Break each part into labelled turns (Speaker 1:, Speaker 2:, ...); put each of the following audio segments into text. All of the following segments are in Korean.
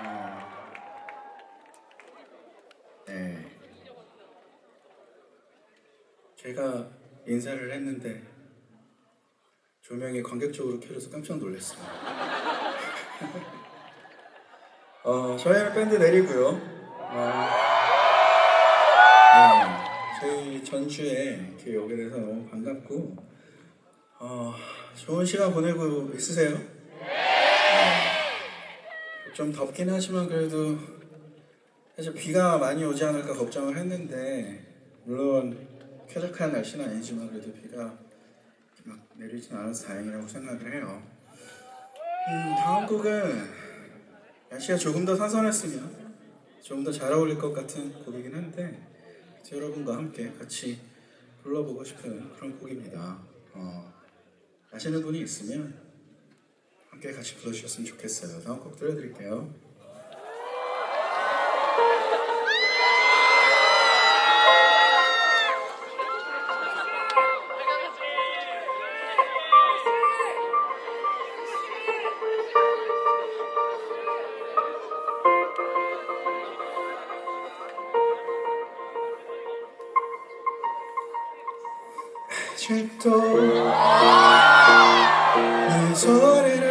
Speaker 1: 어, 네. 제가 인사를 했는데 조명이 관객적으로 켜져서 깜짝 놀랐어요. 어, 저희는 밴드 내리고요. 어, 네, 저희 전주에 이렇게 오게 돼서 너무 반갑고 어, 좋은 시간 보내고 있으세요? 좀 덥긴 하지만 그래도 사실 비가 많이 오지 않을까 걱정을 했는데 물론 쾌적한 날씨는 아니지만 그래도 비가 막 내리진 않아서 다행이라고 생각을 해요. 음, 다음 곡은 날씨가 조금 더 선선했으면 조금 더 잘 어울릴 것 같은 곡이긴 한데 여러분과 함께 같이 불러보고 싶은 그런 곡입니다. 어, 아시는 분이 있으면 함께 같이 불러주셨으면 좋겠어요. 다음 곡 들려드릴게요. 아직도 너의 소리를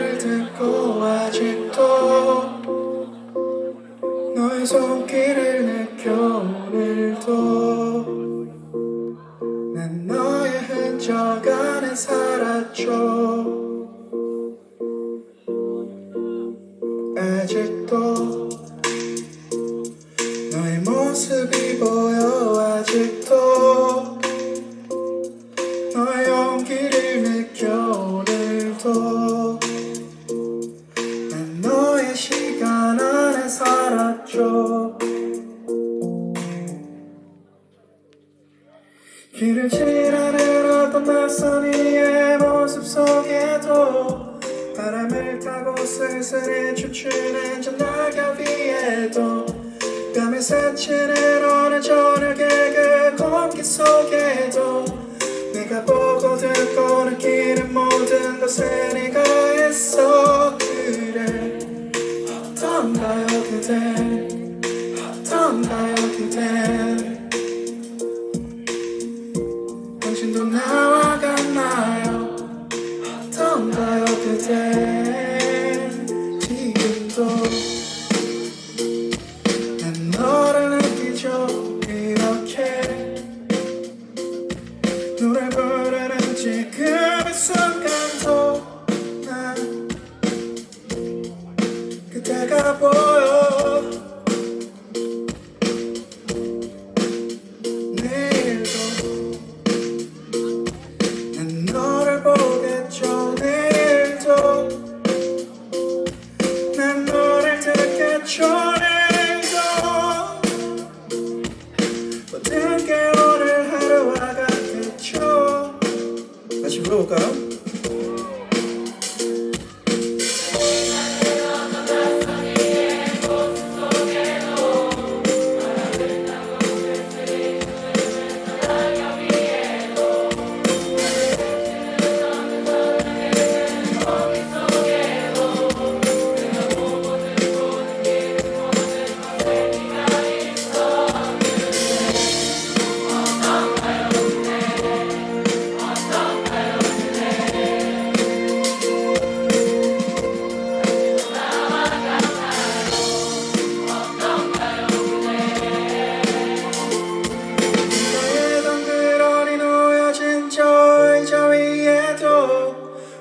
Speaker 1: 손길을 느껴 오늘도. 난 너의 흔적 안에 살았죠 아직도 너의 모습이 보여 아직 길을 지나는 어떤 낯선 이의 모습 속에도 바람을 타고 슬슬히 춤추는 저 낙엽 위에도 뺨에 스치는 어느 저녁의 그 공기 속에도 내가 보고 듣고 느끼는 모든 것에 네가 있어 그래 어떤가요 그대 어떤가요 지금도 난 너를 느끼죠. 이렇게 노래 부르는 지금 이 순간 다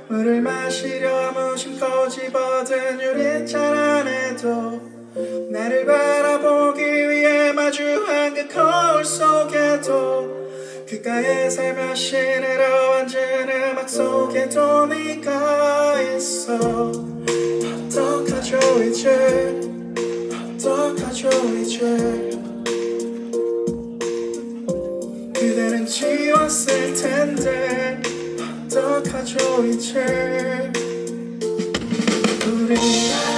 Speaker 1: 물을 마시려 무심코 집어든 유리잔 안에도 나를 바라보기 위해 마주한 그 거울 속에도 그가의 살며시 내려앉은 음악 속에도 네가 있어. 어떡하죠 이제? 어떡하죠 이제? 그대는 지웠을 텐데 어떡하죠 이제. 우리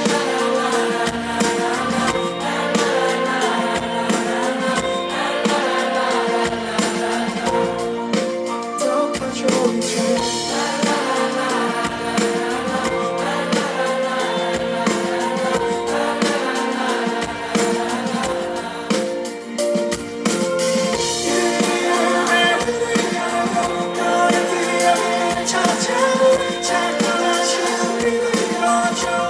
Speaker 1: change.